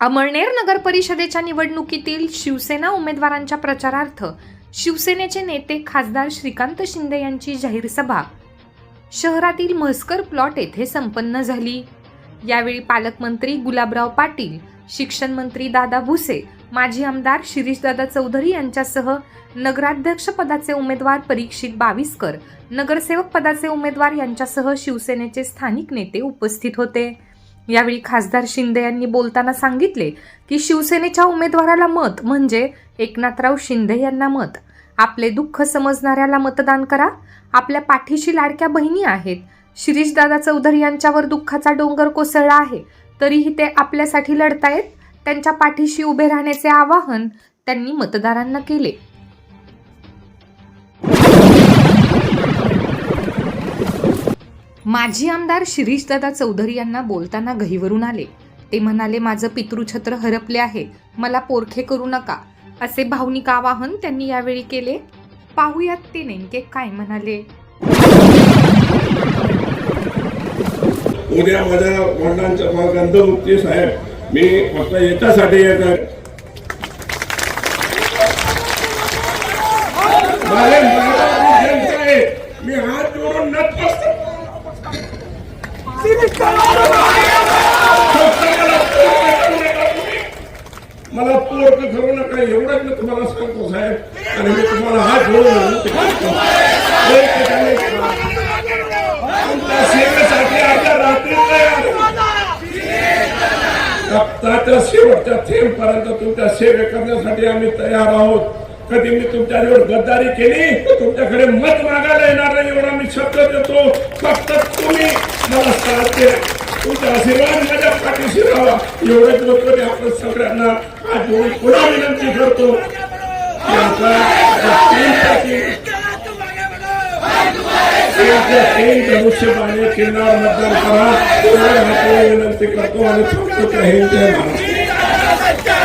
अमळनेर नगर परिषदेच्या निवडणुकीतील शिवसेना उमेदवारांच्या प्रचारार्थ शिवसेनेचे नेते खासदार श्रीकांत शिंदे यांची जाहीर सभा. शहरातील म्हसकर प्लॉट येथे संपन्न झाली. यावेळी पालकमंत्री गुलाबराव पाटील शिक्षण मंत्री दादा भुसे माजी आमदार शिरीषदादा चौधरी यांच्यासह नगराध्यक्ष पदाचे उमेदवार परीक्षित बाविस्कर नगरसेवक पदाचे उमेदवार यांच्यासह शिवसेनेचे स्थानिक नेते उपस्थित होते. यावेळी खासदार शिंदे यांनी बोलताना सांगितले की शिवसेनेच्या उमेदवाराला मत म्हणजे एकनाथराव शिंदे यांना मत. आपले दुःख समजणाऱ्याला मतदान करा. आपल्या पाठीशी लाडक्या बहिणी आहेत. शिरीषदादा चौधरी यांच्यावर दुःखाचा डोंगर कोसळला आहे. तरीही ते आपल्यासाठी लढतायत. त्यांच्या पाठीशी उभे राहण्याचे आवाहन त्यांनी मतदारांना केले. माजी आमदार शिरीषदादा चौधरी यांना बोलताना गहीवरून आले. ते म्हणाले माझं पितृछत्र हरपले आहे. मला पोरखे करू नका. असे भावनिक आवाहन त्यांनी यावेळी केले. पाहूयात ते नेमके काय म्हणाले. उद्या माझ्या वडिलांच्या गंधमुक्ती साहेब मी फक्त याच्यासाठी येत आहे माझे माझा जनता आहे. मी हात जोडून नतमस्तक मला पोरक करू नका एवढंच मी तुम्हाला सांगतो साहेब. आणि मी तुम्हाला हात जोडून तुमच्या सेवेसाठी आता रात्री रक्ताच्या शेवटच्या थेंबपर्यंत तुमच्या सेवे करण्यासाठी आम्ही तयार आहोत. कधी मी तुमच्याजवळ गद्दारी केली तुमच्याकडे मत मागायला येणार नाही एवढा मी शब्द देतो. फक्त तुम्ही मला साथ द्या. तुमचा आशीर्वाद माझ्या पाठीशी राहावा. एवढंच लोक मी आपण सगळ्यांना आज जोडी पुन्हा विनंती करतो. की आता या तीनपैकी मतदान करा. विनंती करतो आणि थांबतो. जय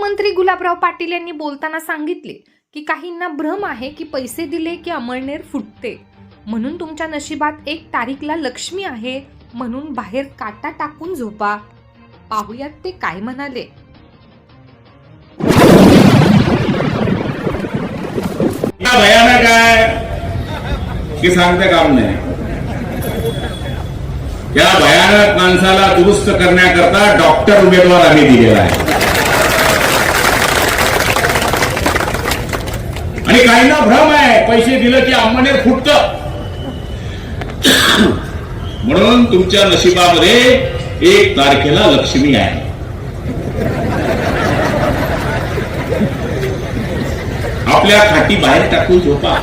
पालकमंत्री गुलाबराव पाटील यांनी बोलताना सांगितले की काहींना भ्रम आहे की पैसे दिले की अमळनेर फुटते. म्हणून तुमच्या नशिबात एक तारीखला लक्ष्मी आहे म्हणून बाहेर काटा टाकून झोपा. पाहुयात ते काय म्हणाले. भयानक आहे की सांगते काम नाही. या भयानक माणसाला दुरुस्त करण्याकरता डॉक्टर उमेदवार आम्ही दिलेला आहे. आणि काहींना भ्रम आहे. पैसे दिलं की अंमनेर फुटत. म्हणून तुमच्या नशिबामध्ये एक तारखेला लक्ष्मी आहे. आपल्या खाटी बाहेर टाकून झोपा.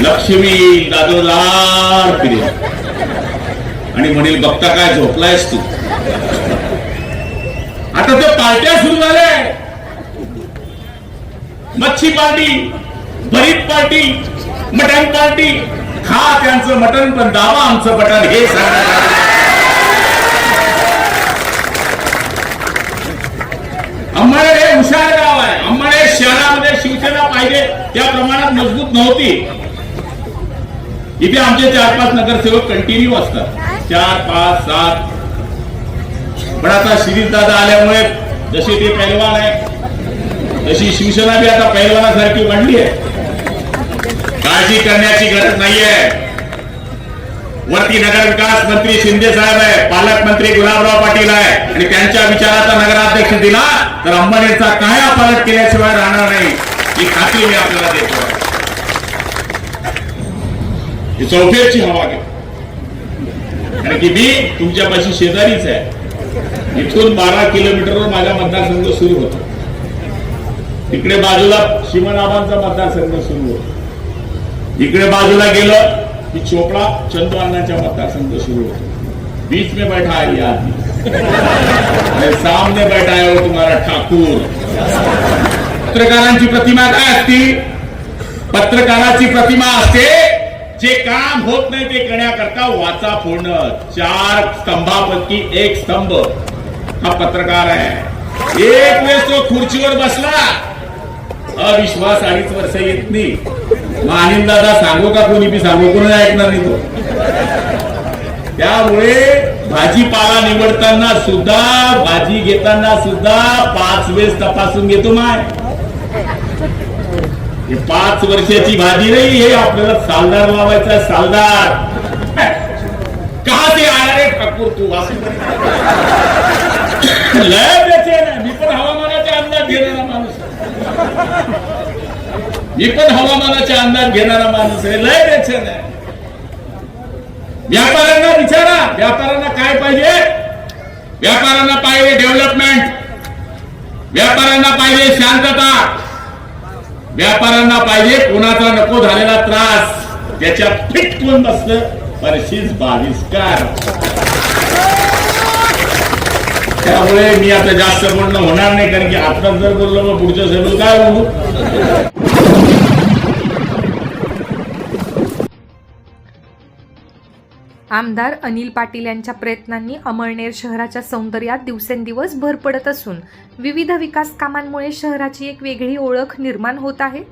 लक्ष्मी दादोदार फिरे आणि म्हणेल बघता काय झोपलायस तू? आता ते पार्ट्या सुरू झाल्या. मच्छी पार्टी भरीत पार्टी मटण पार्टी खा त्यांचं मटण पण दावा आमचं मटण हे सांगा. हे हुशार गाव आहे. अंबाळे शहरामध्ये शिवसेना पाहिजे त्या प्रमाणात मजबूत नव्हती. इथे आमचे चार पाच नगरसेवक कंटिन्यू असतात. चार पाच सात. पण आता शिरीष दादा आल्यामुळे जसे ते पैलवान आहे तशी शिवसेना बी आता पैलवानासारखी वाढली आहे. काळजी करण्याची गरज नाहीये. वरती नगर विकास मंत्री शिंदे साहेब आहे पालकमंत्री गुलाबराव पाटील आहे. आणि त्यांच्या विचाराचा नगराध्यक्ष दिला तर अंबानीचा काय पालट केल्याशिवाय राहणार नाही. ही खात्री मी आपल्याला देतो. ही चौफेरची हवा घे कारण की मी तुमच्यापाशी शेजारीच आहे. इथून बारा किलोमीटरवर माझा मतदारसंघ सुरू होतो. तिकडे बाजूला शिवनाबांचा मतदारसंघ सुरू होतो. इकडे बाजूला गेलं की चोपडा चंदू अण्णांच्या मतदारसंघ सुरू होतो. बीच में बैठा है ये आदमी और सामने बैठा है वो हो तुम्हारा ठाकूर. पत्रकारांची प्रतिमा काय असती? पत्रकाराची प्रतिमा असते जे काम होत नाही ते करण्याकरता वाचा फोडणं. चार स्तंभापैकी एक स्तंभ हा पत्रकार आहे. एक वेळेस तो खुर्चीवर बसला. अविश्वास अडीच वर्ष येत नाही. मग दादा सांगू का कोणी? बी सांगू कोणी ऐकणार नाही तो. त्यामुळे भाजीपाला निवडताना सुद्धा भाजी घेताना सुद्धा पाच वेळेस तपासून घेतो माय. पाच वर्षाची भाजी नाही हे आपल्याला सालदार लावायचा सालदार. का ते आया रे ठाकूर तू? वाचून लय बेचैन आहे. मी पण हवामानाचा अंदाज घेणारा माणूस आहे. मी पण हवामानाचा अंदाज घेणारा माणूस आहे. लय बेचैन आहे. व्यापाऱ्यांना विचारा. व्यापाऱ्यांना काय पाहिजे? व्यापाऱ्यांना पाहिजे डेव्हलपमेंट व्यापाऱ्यांना पाहिजे शांतता. व्यापाऱ्यांना पाहिजे कोणाचा नको झालेला त्रास. त्याच्या फिट कोण बसलं परशीच बाविस्कार त्यामुळे मी आता जास्त बोलणं होणार नाही कारण की आता जर बोललो मग पुढच्या सभेत काय बोलू आमदार अनिल पाटील यांच्या प्रयत्नांनी अमळनेर शहराच्या सौंदर्यात दिवसेंदिवस भर पडत असून विविध विकास कामांमुळे शहराची एक वेगळी ओळख निर्माण होत आहे.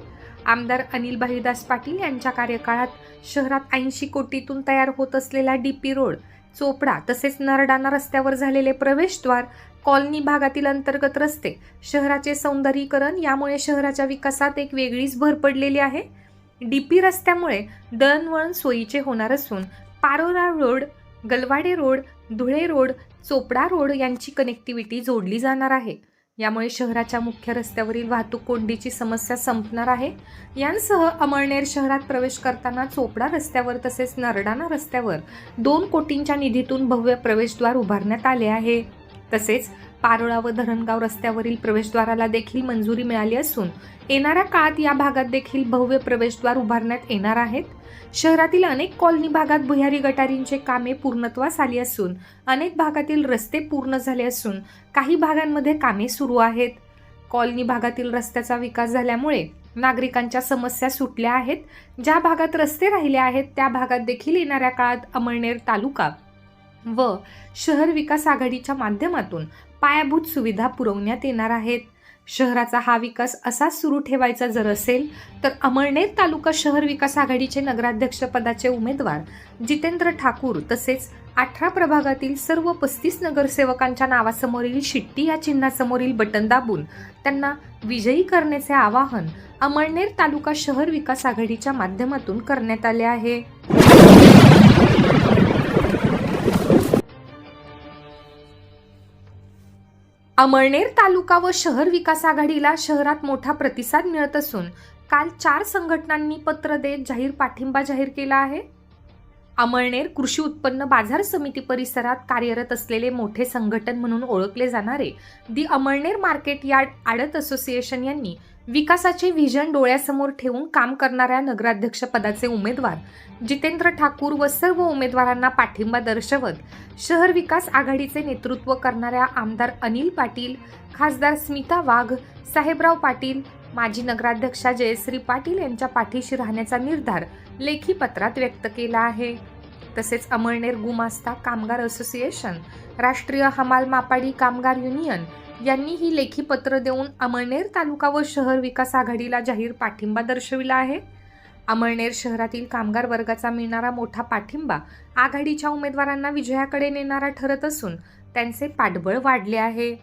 आमदार अनिल भाईदास पाटील यांच्या कार्यकाळात शहरात ऐंशी कोटीतून तयार होत असलेला डीपी रोड चोपडा तसेच नरडाणा रस्त्यावर झालेले प्रवेशद्वार कॉलनी भागातील अंतर्गत रस्ते शहराचे सौंदर्यीकरण यामुळे शहराच्या विकासात एक वेगळीच भर पडलेली आहे. डीपी रस्त्यामुळे दळणवळण सोयीचे होणार असून Parora road Galwade road Dhule road Chopda road यांची कनेक्टिव्हिटी जोडली जाणार आहे. यामुळे शहराच्या मुख्य रस्त्यावरील वाहतूक कोंडीची समस्या संपणार आहे. यांसह अमळनेर शहरात प्रवेश करताना चोपडा रस्त्यावर तसेच नरडाणा रस्त्यावर दोन कोटींच्या निधीतून भव्य प्रवेशद्वार उभारण्यात आले आहे. तसेच पारोळा व धरणगाव रस्त्यावरील प्रवेशद्वाराला देखील मंजुरी मिळाली असून येणाऱ्या काळात या भागात देखील भव्य प्रवेशद्वार उभारण्यात येणार आहेत. शहरातील अनेक कॉलनी भागात भुयारी गटारींचे कामे पूर्णत्वास आली असून अनेक भागातील रस्ते पूर्ण झाले असून काही भागांमध्ये कामे सुरू आहेत. कॉलनी भागातील रस्त्याचा विकास झाल्यामुळे नागरिकांच्या समस्या सुटल्या आहेत. ज्या भागात रस्ते राहिले आहेत त्या भागात देखील येणाऱ्या काळात अमळनेर तालुका व शहर विकास आघाडीच्या माध्यमातून पायाभूत सुविधा पुरवण्यात येणार आहेत. शहराचा हा विकास असाच सुरू ठेवायचा जर असेल तर अमळनेर तालुका शहर विकास आघाडीचे नगराध्यक्षपदाचे उमेदवार जितेंद्र ठाकूर तसेच अठरा प्रभागातील सर्व पस्तीस नगरसेवकांच्या नावासमोरील शिट्टी या चिन्हासमोरील बटन दाबून त्यांना विजयी करण्याचे आवाहन अमळनेर तालुका शहर विकास आघाडीच्या माध्यमातून करण्यात आले आहे. अमळनेर तालुका व शहर विकास आघाडीला शहरात मोठा प्रतिसाद मिळत असून काल चार संघटनांनी पत्र देत जाहीर पाठिंबा जाहीर केला आहे. अमळनेर कृषी उत्पन्न बाजार समिती परिसरात कार्यरत असलेले मोठे संघटन म्हणून ओळखले जाणारे दि अमळनेर मार्केट यार्ड आडत असोसिएशन यांनी विकासाचे व्हिजन डोळ्यासमोर ठेवून काम करणाऱ्या नगराध्यक्षपदाचे उमेदवार जितेंद्र ठाकूर व सर्व उमेदवारांना पाठिंबा दर्शवत शहर विकास आघाडीचे नेतृत्व करणाऱ्या आमदार अनिल पाटील खासदार स्मिता वाघ साहेबराव पाटील माजी नगराध्यक्षा जयश्री पाटील यांच्या पाठीशी राहण्याचा निर्धार लेखी पत्रात व्यक्त केला आहे. तसेच अमळनेर गुमास्ता कामगार असोसिएशन राष्ट्रीय हमाल मापाडी कामगार युनियन यांनी ही लेखी पत्र देऊन अमळनेर तालुका व शहर विकास आघाडीला जाहीर पाठिंबा दर्शविला आहे. अमळनेर शहरातील कामगार वर्गाचा मिळणारा मोठा पाठिंबा आघाडीच्या उमेदवारांना विजयाकडे नेणारा ठरत असून त्यांचे पाठबळ वाढले आहे.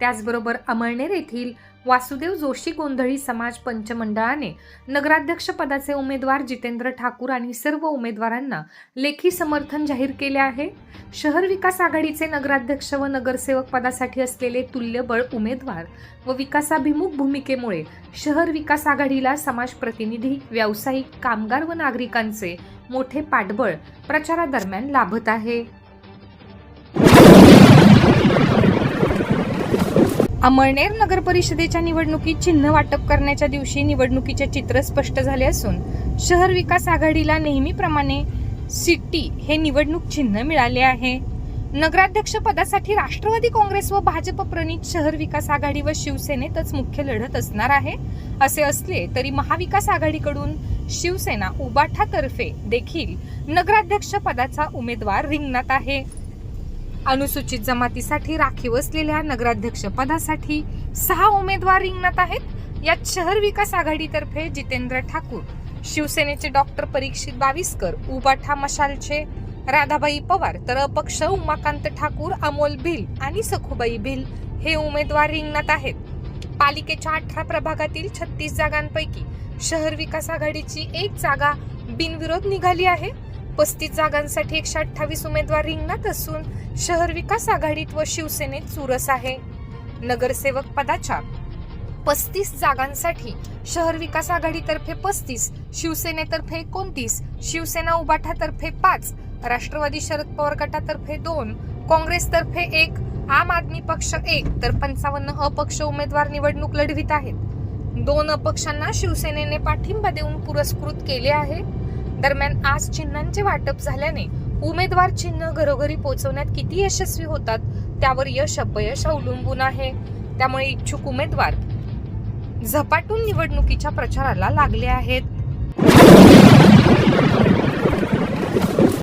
त्याचबरोबर अमळनेर येथील वासुदेव जोशी गोंधळी समाज पंचमंडळाने नगराध्यक्षपदाचे उमेदवार जितेंद्र ठाकूर आणि सर्व उमेदवारांना लेखी समर्थन जाहीर केले आहे. शहर विकास आघाडीचे नगराध्यक्ष व नगरसेवक पदासाठी असलेले तुल्यबळ उमेदवार व विकासाभिमुख भूमिकेमुळे शहर विकास आघाडीला समाज प्रतिनिधी व्यावसायिक कामगार व नागरिकांचे मोठे पाठबळ प्रचारादरम्यान लाभत आहे. अमळनेर नगर परिषदेच्या निवडणुकीत चिन्ह वाटप करण्याच्या दिवशी निवडणुकीचे चित्र स्पष्ट झाले असून शहर विकास आघाडीला नेहमीप्रमाणे सिटी हे निवडणूक चिन्ह मिळाले आहे. नगराध्यक्ष पदासाठी राष्ट्रवादी काँग्रेस व भाजप प्रणित शहर विकास आघाडी व शिवसेनेतच मुख्य लढत असणार आहे. असे असले तरी महाविकास आघाडीकडून शिवसेना उबाठातर्फे देखील नगराध्यक्ष पदाचा उमेदवार रिंगणात आहे. अनुसूचित जमातीसाठी राखीव असलेल्या नगराध्यक्ष पदासाठी सहा उमेदवार रिंगणात आहेत. यात शहर विकास आघाडीतर्फे जितेंद्र ठाकूर शिवसेनेचे डॉक्टर परीक्षित बाविस्कर उबाठा मशालचे राधाबाई पवार तर अपक्ष उमाकांत ठाकूर अमोल भिल आणि सखुबाई भिल हे उमेदवार रिंगणात आहेत. पालिकेच्या अठरा प्रभागातील छत्तीस जागांपैकी शहर विकास आघाडीची एक जागा बिनविरोध निघाली आहे. पस्तीस जागांसाठी एकशे अठ्ठावीस उमेदवार रिंगणात असून शहर विकास आघाडीत व शिवसेनेत चुरस आहे. नगरसेवक पदाच्या पस्तीस जागांसाठी शहर विकास आघाडीतर्फे पस्तीस शिवसेनेतर्फे एकोणतीस शिवसेना उबाठातर्फे पाच राष्ट्रवादी शरद पवार गटातर्फे दोन काँग्रेसतर्फे एक आम आदमी पक्ष एक तर पंचावन्न अपक्ष उमेदवार निवडणूक लढवित आहेत. दोन अपक्षांना शिवसेनेने पाठिंबा देऊन पुरस्कृत केले आहे. दरम्यान आज चिन्हांचे वाटप झाल्याने उमेदवार चिन्ह घरोघरी पोहोचवण्यात किती यशस्वी होतात त्यावर यश अपयश अवलंबून आहे. त्यामुळे इच्छुक उमेदवार झपाटून निवडणुकीच्या प्रचाराला लागले आहेत.